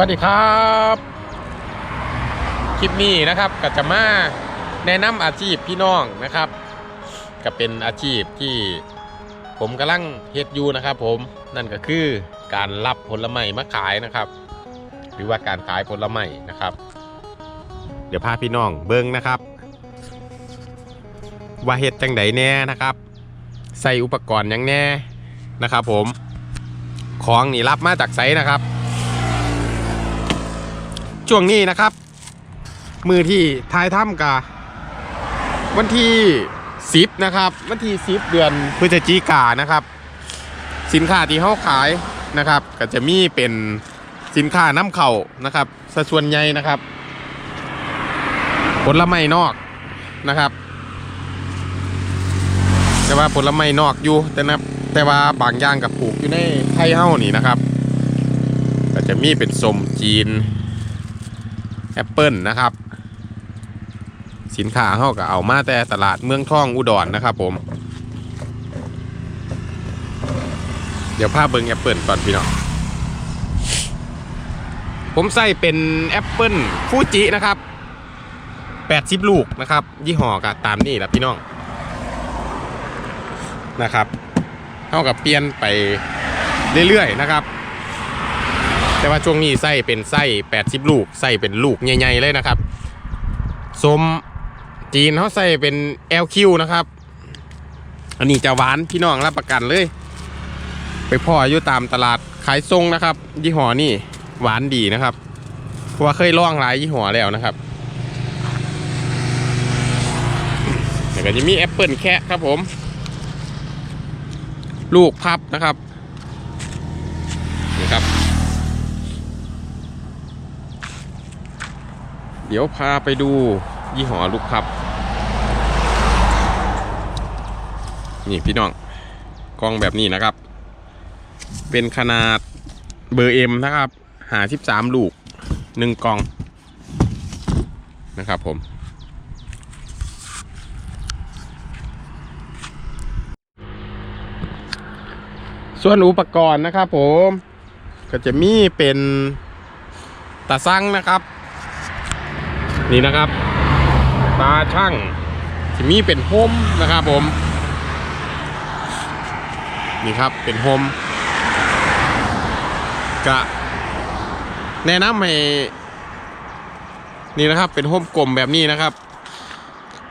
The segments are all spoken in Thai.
วัสดีครับ คลิปนี้นะครับก็จะมาแนะนำอาชีพพี่น้องนะครับ ก็เป็นอาชีพที่ผมกำลังเฮ็ดอยู่นะครับผมนั่นก็คือการรับผลไม้มาขายนะครับ หรือว่าการขายผลไม้นะครับ เดี๋ยวพาพี่น้องเบิ้งนะครับ ว่าเฮ็ดจังไดแน่นะครับ ใส่อุปกรณ์ยังแน่นะครับ ผมของนี่รับมาจากไซนะครับ ช่วงนี้นะครับ มือที่ทายถ้ำกาวันที่สิบนะครับ วันที่สิบเดือนพฤศจิกานะครับ สินค้าที่เขาขายนะครับ ก็จะมีเป็นสินค้าน้ำเข่านะครับสัดส่วนใหญ่นะครับ ผลไม้นอกนะครับ แต่ว่าผลไม้นอกอยู่แต่นะแต่ว่าบางอย่างกับปลูกอยู่ในไทยเฮ้านี่นะครับ ก็จะมีเป็นสมจีน แอปเปิลนะครับ สินค้าเขาก็เอามาแต่ตลาดเมืองท่องอุดรนะครับ ผม เดี๋ยวภาพเบิงแอปเปิลก่อนพี่น้องผมใส่เป็นแอปเปิลฟูจินะครับ80 ลูกนะครับ ยี่ห้อก็ตามนี่แหละพี่น้องนะครับ เท่ากับเปลี่ยนไปเรื่อยๆนะครับ แต่ว่าช่วงนี้ไส้เป็นไส้80 ลูกไส้เป็นลูกใหญ่ๆเลยนะครับสมจีนเขาใส่เป็น LQ นะครับ อันนี้จะหวานพี่น้องรับประกันเลย ไปพ่ออยู่ตามตลาดขายทรงนะครับ ยี่ห้อนี่หวานดีนะครับ เพราะว่าเคยล่องหลายยี่ห้อแล้วนะครับแล้วก็จะมีแอปเปิลแคะครับผม ลูกพับนะครับนี่ครับ เดี๋ยวพาไปดูยี่ห้อลูกครับ นี่พี่น้องกล้องแบบนี้นะครับ เป็นขนาดเบอร์เอ็มนะครับหาสิบสามลูกหนึ่งกล่องนะครับผม ส่วนอุปกรณ์นะครับผม ก็จะมีเป็นตาซังนะครับ นี่นะครับ ตาช่างจะมีเป็นโฮมนะครับผม นี่ครับเป็นโฮมกะแนะนำให้นี่นะครับเป็นโฮมกลมแบบนี้นะครับ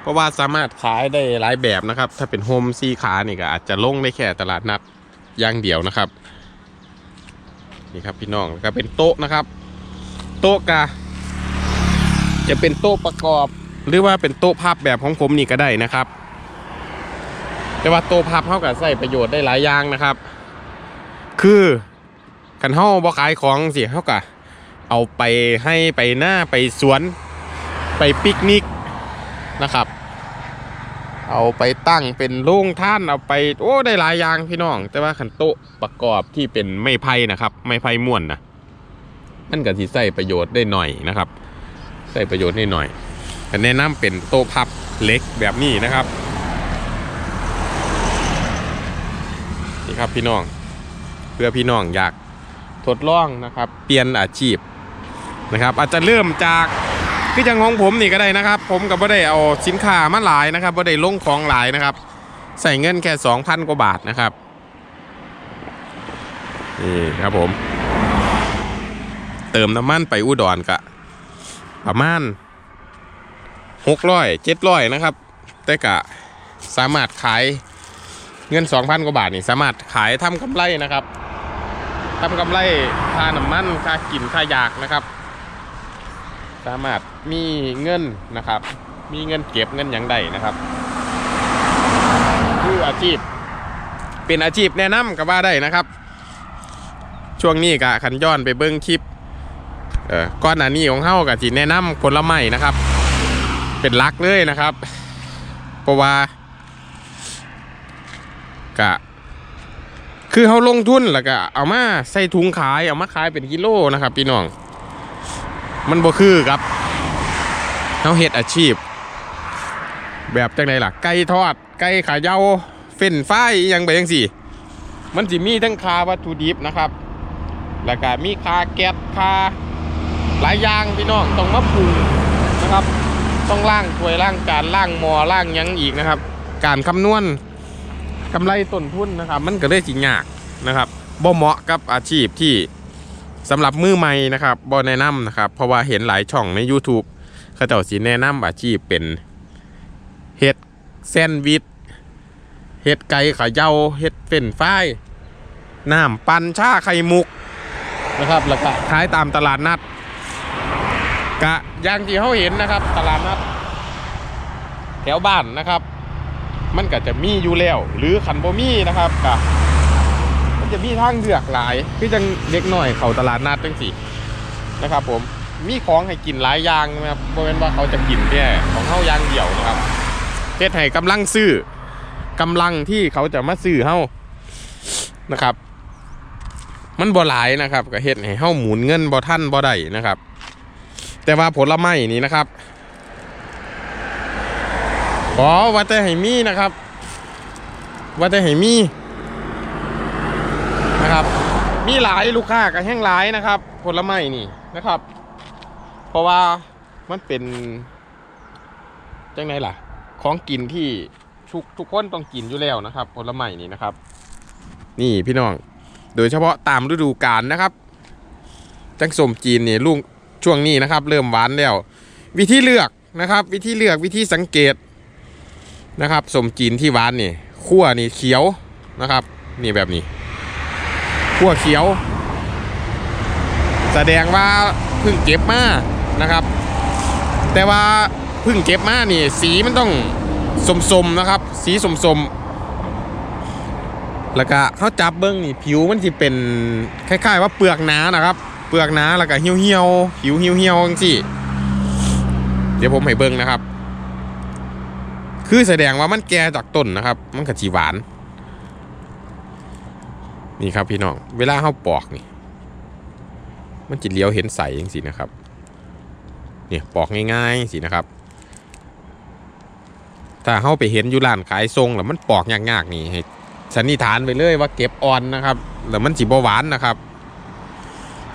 เพราะว่าสามารถขายได้หลายแบบนะครับ ถ้าเป็นโฮมซีขานี่ก็อาจจะลงได้แค่ตลาดนัดอย่างเดียวนะครับ นี่ครับพี่น้องแล้วก็เป็นโต๊ะนะครับ โต๊ะกะ จะเป็นโต๊ะประกอบ หรือว่าเป็นโต๊ะพับแบบของผมนี่ก็ได้นะครับ แต่ว่าโต๊ะพับเขาก็ใส่ประโยชน์ได้หลายอย่างนะครับ คือกันเฮาบ่ขายของสิเฮาก็เอาไปให้ไปหน้าไปสวน ไปปิกนิกนะครับ เอาไปตั้งเป็นโรงท่านเอาไปโอ้ได้หลายอย่างพี่น้อง แต่ว่าขันโต๊ะประกอบที่เป็นไม้ไผ่นะครับ ไม้ไผ่ม้วนนะมันก็สิใส่ประโยชน์ได้หน่อยนะครับ ใส่ประโยชน์นิดหน่อยแต่แนะนำเป็นโต๊ะพับเล็กแบบนี้นะครับนี่ครับพี่น้องเพื่อพี่น้องอยากทดลองนะครับ เปลี่ยนอาชีพนะครับ อาจจะเริ่มจากคือจังของผมนี่ก็ได้นะครับ ผมก็บ่ได้เอาสินค้ามาหลายนะครับบ่ได้ลงของหลายนะครับ ใส่เงินแค่2,000กว่าบาทนะครับนี่ครับผม เติมน้ำมันไปอุดรกะ ประมาณหกร้อยเจ็ดร้อยนะครับ แต่กะสามารถขายเงินสองพันกว่าบาทนี่สามารถขายทำกำไรนะครับทำกำไรค่าน้ำมันค่ากินค่ายากนะครับ สามารถมีเงินนะครับ มีเงินเก็บเงินอย่างใดนะครับคืออาชีพ เป็นอาชีพแนะนำกับว่าได้นะครับ ช่วงนี้กะขันย้อนไปเบิ้งคลิป เออก้อนหนานี้ของเฮากับจีแนะนำผลไม้นะครับ เป็นลักเลยนะครับเพราะว่ากะคือเขาลงทุนแล้วก็เอามาใส่ถุงขายเอามาขายเป็นกิโลนะครับ พี่น้อง มันบ่คือครับเขาเฮ็ดอาชีพ แบบจังไดล่ะ ไก่ทอด ไก่ขาเยาเฟ้นไฟรายยังไปยังสี่ มันสิมีทั้งคาวัตถุดิบนะครับ แล้วก็มีคาแก๊สคา หลายอย่างพี่น้องต้องมาปรุงนะครับ ต้องล่างถ้วยล่างจานล่างมอล่างยังอีกนะครับ การคำนวณกำไรต้นทุนนะครับ มันก็เลยจิยากนะครับบ่เหมาะกับอาชีพที่สำหรับมือใหม่นะครับบ่แนะนำนะครับ เพราะว่าเห็นหลายช่องใน YouTube เขาเจ้าสิแนะนำอาชีพเป็นเฮ็ดแซนด์วิชเฮ็ดไก่ขาเยาเฮ็ดเฟนช์ฟรายน้ำปั่นชาไข่มุกนะครับแล้วก็ขายตามตลาดนัด กะอย่างที่เขาเห็นนะครับ ตลาดนัดแถวบ้านนะครับ มันก็จะมีอยู่แล้ว หรือขันบ่มีนะครับกะมันจะมีทางเลือกหลายคือจังเด็กหน่อยเขาตลาดนัดจังสินะครับ ผมมีของให้กินหลายอย่างนะครับบ่เป็นว่าเขาจะกินแค่ของเขาย่างเดี่ยวนะครับเฮ็ดให้กำลังซื้อกำลังที่เขาจะมาซื้อเฮานะครับ มันบ่หลายนะครับก็เฮ็ดให้เฮาหมุนเงินบ่ทันบ่ได้นะครับ แต่ว่าผลไม้นี่นะครับขอว่าแต่ให้มีนะครับว่าแต่ให้มีนะครับ มีหลายลูกค้ากับแห้งหลายนะครับ ผลไม้นี่นะครับ เพราะว่ามันเป็นจังไงล่ะ ของกินที่ทุกทุกคนต้องกินอยู่แล้วนะครับ ผลไม้นี่นะครับ นี่พี่น้อง โดยเฉพาะตามฤดูกาลนะครับ จังสมจีนนี่ลูก ช่วงนี้นะครับ เริ่มหวานแล้ว วิธีเลือกนะครับ วิธีเลือกวิธีสังเกตนะครับสมจีนที่หวานนี่ขั้วนี่เขียวนะครับ นี่แบบนี้ขั้วเขียว แสดงว่าเพิ่งเก็บมานะครับ แต่ว่าเพิ่งเก็บมานี่ สีมันต้องสมๆนะครับ สีสมๆแล้วก็เขาจับเบิ้งนี่ผิวมันจะเป็นคล้าย ๆ ว่าเปลือกหนานะครับ เปลือกหนาแล้วก็เหี่ยวเหี่ยวๆผิวเหี่ยวเหี่ยวจังซี่เดี๋ยวผมให้เบิ่งนะครับ คือแสดงว่ามันแก่จากต้นนะครับ มันก็จีหวาน นี่ครับพี่น้อง เวลาเขาปอกนี่ มันจิเลี้ยวเห็นใสจังซี่นะครับ เนี่ยปอกง่ายๆสินะครับ ถ้าเขาไปเห็นอยู่ร้านขายทรงแล้วมันปอกยากๆนี่ให้สันนิษฐานไปเลยว่าเก็บอ่อนนะครับ แล้วมันจีบหวานนะครับ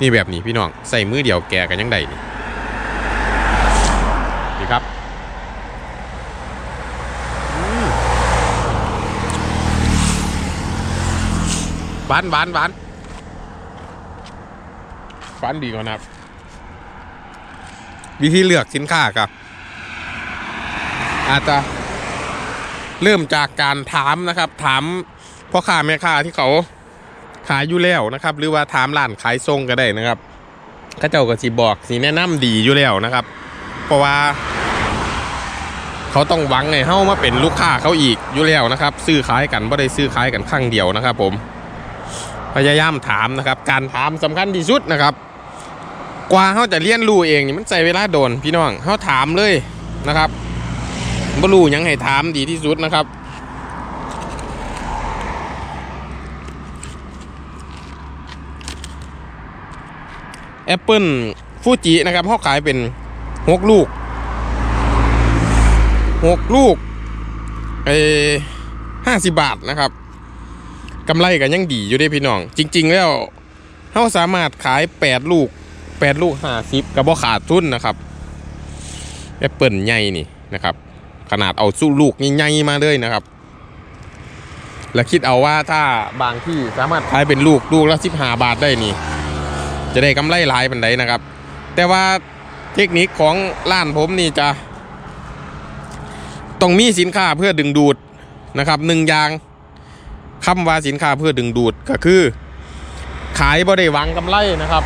นี่แบบนี้พี่น้องใส่มือเดียวแกกันยังไงนี่นี่ครับอืมหวานหวานหวานหวานดีกว่านะครับ วิธีเลือกสินค้าครับ อาจจะเริ่มจากการถามนะครับ ถามพ่อค้าแม่ค้าที่เขา ขายอยู่แล้วนะครับ หรือว่าถามร้านขายทรงก็ได้นะครับข้าเจ้าก็สีบอกสีแนะนำดีอยู่แล้วนะครับ เพราะว่า เขาต้องหวังไงเฮ้ามาเป็นลูกค้าเขาอีกอยู่แล้วนะครับ ซื้อขายกันไม่ได้ซื้อขายกันครั้งเดียวนะครับ ผม พยายามถามนะครับ การถามสำคัญที่สุดนะครับ กว่าเขาจะเรียนรู้เองนี่มันใช้เวลาโดนพี่น้องเขาถามเลยนะครับบ่รู้ยังให้ถามดีที่สุดนะครับ แอปเปิลฟูจินะครับเขาขายเป็นหกลูกหกลูกเอห้าสิบบาทนะครับกำไรกันยังดีอยู่ด้พี่น้อง จริง ๆ แล้วเขาสามารถขายแปดลูกแปดลูกห้าสิบกับบ่ขาดทุนนะครับแอปเปิลใหญ่นี่นะครับ ขนาดเอาสู้ลูกใหญ่มาเลยนะครับ แล้วคิดเอาว่าถ้าบางที่สามารถขายเป็นลูกลูกละสิบห้าบาทได้นี่ จะได้กำไรหลายปันไดนะครับ แต่ว่าเทคนิคของร้านผมนี่จะต้องมีสินค้าเพื่อดึงดูดนะครับหนึ่งอย่างคำว่าสินค้าเพื่อดึงดูดก็คือ ขายบ่ได้หวังกำไรนะครับ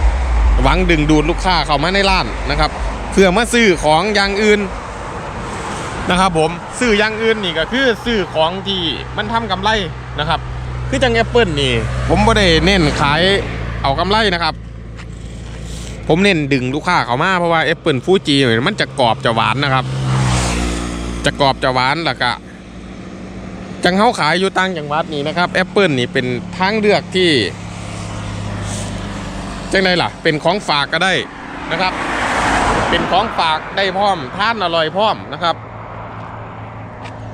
หวังดึงดูดลูกค้าเข้ามาในร้านนะครับ เพื่อมาซื้อของอย่างอื่นนะครับผมซื้ออย่างอื่นนี่ก็คือซื้อของที่มันทำกำไรนะครับ คือจังแอปเปิลนี่ ผมบ่ได้เน้นขายเอากำไรนะครับ ผมเน้นดึงลูกค้าเขามาเพราะว่าแอปเปิลฟูจิเนี่ยมันจะกรอบจะหวานนะครับ จะกรอบจะหวานแล้วก็จังเขาขายอยู่ต่างจังหวัดนี่นะครับแอปเปิลนี่เป็นทางเลือกที่จังไดล่ะ เป็นของฝากก็ได้นะครับ เป็นของฝากได้พร้อมทานอร่อยพร้อมนะครับ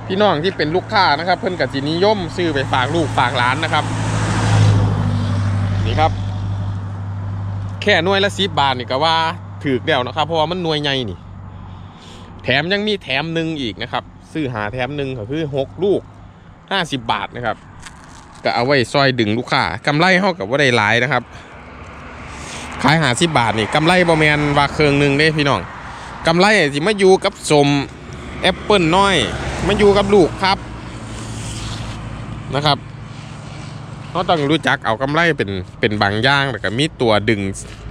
พี่น้องที่เป็นลูกค้านะครับ เพิ่อนกับจีนิยมซื้อไปฝากลูกฝากหลานนะครับ นี่ครับ แค่หน่วยละสิบบาทนี่ก็ว่าถือแล้วนะครับ เพราะว่ามันหน่วยใหญ่นี่ แถมยังมีแถมหนึ่งอีกนะครับ ซื้อหาแถมหนึ่งก็คือหกลูกห้าสิบบาทนะครับ ก็เอาไว้ซอยดึงลูกค้ากำไรเท่ากับว่าได้หลายนะครับ ขายหาสิบบาทนี่กำไรประมาณว่าเครื่องหนึ่งเด้พี่น้องกำไรสิมาอยู่กับสมแอปเปิลน้อย มาอยู่กับลูกครับนะครับ เขาต้องรู้จักเอากำไรเป็นเป็นบางอย่างแต่ก็มีตัวดึง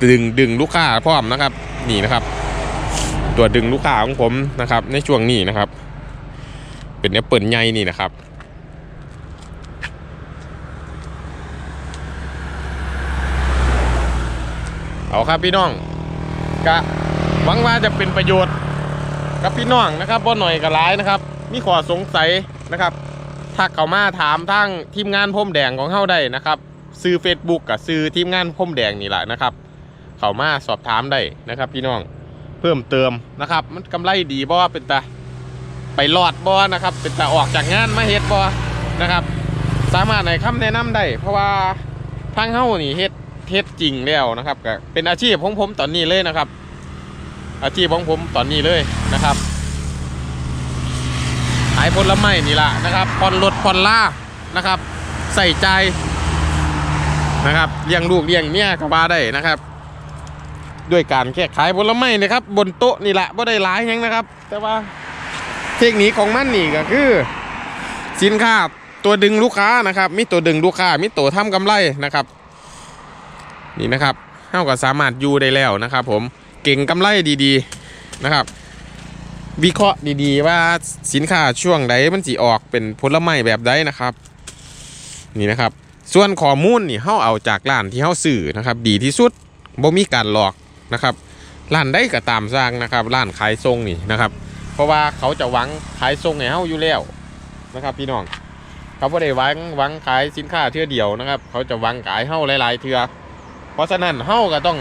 ดึงดึงลูกค้าพร้อมนะครับ นี่นะครับ ตัวดึงลูกค้าของผมนะครับ ในช่วงนี้นะครับ เป็นแอปเปิลใหญ่นี่นะครับเอาครับพี่น้องกะหวังว่าจะเป็นประโยชน์กับพี่น้องนะครับบ่หน่อยกับร้ายนะครับ มีข้อสงสัยนะครับ ถ้าเขามาถามทางทีมงานพรมแดงของเฮาได้นะครับซื้อ Facebook กับซื้อทีมงานพรมแดงนี่แหละนะครับ เขามาสอบถามได้นะครับ พี่น้องเพิ่มเติมนะครับ มันกำไรดีบ่เป็นตาไปรอดบ่นะครับ เป็นตาออกจากงานมาเฮ็ดบ่นะครับ สามารถในคำแนะนำได้เพราะว่าทางเฮานี่เฮ็ดเท็จจริงแล้วนะครับก็เป็นอาชีพของผมตอนนี้เลยนะครับ อาชีพของผมตอนนี้เลยนะครับายผลไม้นี่แหละนะครับผ่อนรถผ่อนล่านะครับ ใส่ใจนะครับเลี้ยงลูกเลี้ยงเมียก็ว่าได้นะครับ ด้วยการแค่ขายผลไม้นะครับ บนโต๊ะนี่แหละบ่ได้หลายยังนะครับ แต่ว่าเทคนิคของมันนี่ก็คือ สินค้าตัวดึงลูกค้านะครับมีตัวดึงลูกค้ามีตัวทำกำไรนะครับ นี่นะครับเท่ากับสามารถอยู่ได้แล้วนะครับ ผมเก่งกำไรดีๆนะครับ วิเคราะห์ดีๆ ว่าสินค้าช่วงใดมันสีออกเป็นผลไม้แบบใดนะครับ นี่นะครับ ส่วนข้อมูลนี่เฮาเอาจากร้านที่เฮาซื้อนะครับ ดีที่สุดบ่มีการหลอกนะครับร้านใดก็ตามสร้างนะครับร้านขายทรงนี่นะครับ เพราะว่าเขาจะหวังขายทรงให้เฮาอยู่แล้วนะครับ พี่น้องเขาบ่ได้หวังหวังขายสินค้าเทื่อเดียวนะครับ เขาจะหวังขายเฮาหลายๆเทื่อเพราะฉะนั้นเฮาก็ต้อง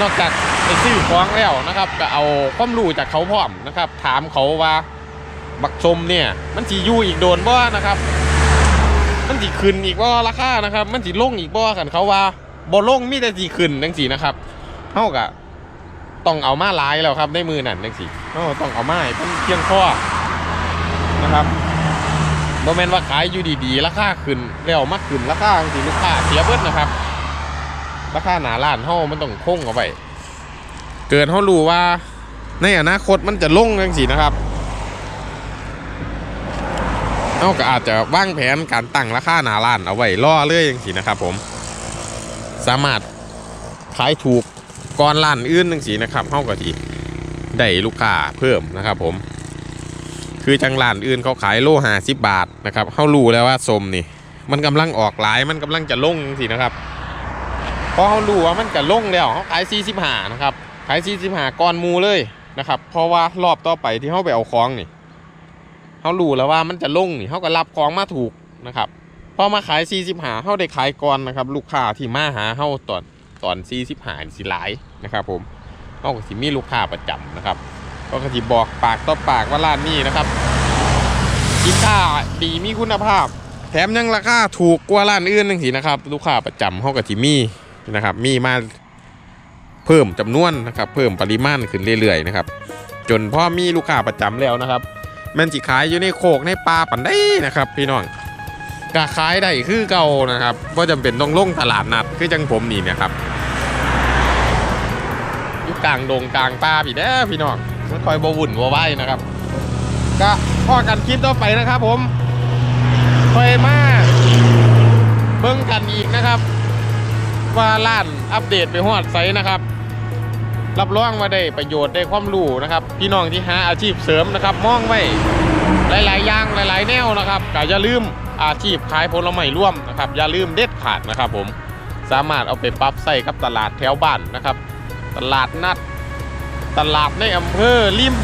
นอกจากไปซื้อของแล้วนะครับ ก็เอาความรู้จากเขาพร้อมนะครับ ถามเขาว่าบักชมเนี่ย มันสิอยู่อีกโดนบ่นะครับ มันสิขึ้นอีกบ่ราคานะครับ มันสิลงอีกบ่กันเขาว่าบ่ลงมีแต่สิขึ้นจังซี่นะครับเฮาก็ต้องเอามาลายแล้วครับในมือนั่นจังซี่เฮาต้องเอามาเป็นเพียงพอนะครับบ่แม่นว่าขายอยู่ดีๆราคาขึ้นแล้วมาขึ้นราคาจังซี่ลูกค้าเสียเบิดนะครับ ราคาหนาล้านเฮามันต้องคงเอาไว้เกิดเฮารู้ว่า ในอนาคตมันจะลงจังซี่นะครับเฮาก็อาจจะวางแผนการตั้งราคาหนาล้านเอาไว้รอเลยจังซี่นะครับ ผม สามารถขายถูกก่อนร้านอื่นจังซี่นะครับเฮาก็สิได้ลูกค้าเพิ่มนะครับ ผม คือจังร้านอื่นเขาขายโล50บบาทนะครับเฮารู้แล้วว่าสมนี่ มันกำลังออกหลายมันกำลังจะลงจังซี่นะครับ พอเขารู้ว่ามันจะลงแล้วเขาขาย45นะครับขาย45ก่อนมูเลยนะครับ เพราะว่ารอบต่อไปที่เขาไปเอาของนี่เขารู้แล้วว่ามันจะลงนี่เขาก็รับของมาถูกนะครับพอมาขาย45เขาได้ขายก่อนนะครับ ลูกค้าที่มาหาเขาตอนตอน45นี่สิหลายนะครับผมเขาก็สิมีลูกค้าประจำนะครับก็ก็สิบอกปากต่อปากว่าร้านนี้นะครับสินค้าดีมีคุณภาพ แถมยังราคาถูกกว่าร้านอื่นจังซี่นะครับ ลูกค้าประจำเขาก็สิมี นะครับ มีมาเพิ่มจำนวนนะครับ เพิ่มปริมาณขึ้นเรื่อยๆนะครับ จนพ่อมีลูกค้าประจำแล้วนะครับแมันจิขายอยู่ในโคกในป่าปันได้นะครับ พี่น้องก็ขายได้คือเก่านะครับว่าจำเป็นต้องลงตลาดนัดคือจังผมนี่เนะครับอยู่กลางดงกลางป่าพี่เด้อพี่น้องมันคอยบวุ่นบวไหวนะครับ ก็พ่อกันคลิปต่อไปนะครับ ผมคอยมาเบิ่งกันอีกนะครับ ว่าล้านอัปเดตไปฮอดไซนะครับ รับรองว่าได้ประโยชน์ได้ความรู้นะครับ พี่น้องที่หาอาชีพเสริมนะครับมองไว้หลายๆอย่างหลาย ๆ แนวนะครับก็อย่าลืมอาชีพขายผลไม้ร่วมนะครับ อย่าลืมเด็ดขาดนะครับ ผมสามารถเอาไปปรับใส่กับตลาดแถวบ้านนะครับ ตลาดนัด ตลาดในอำเภอริม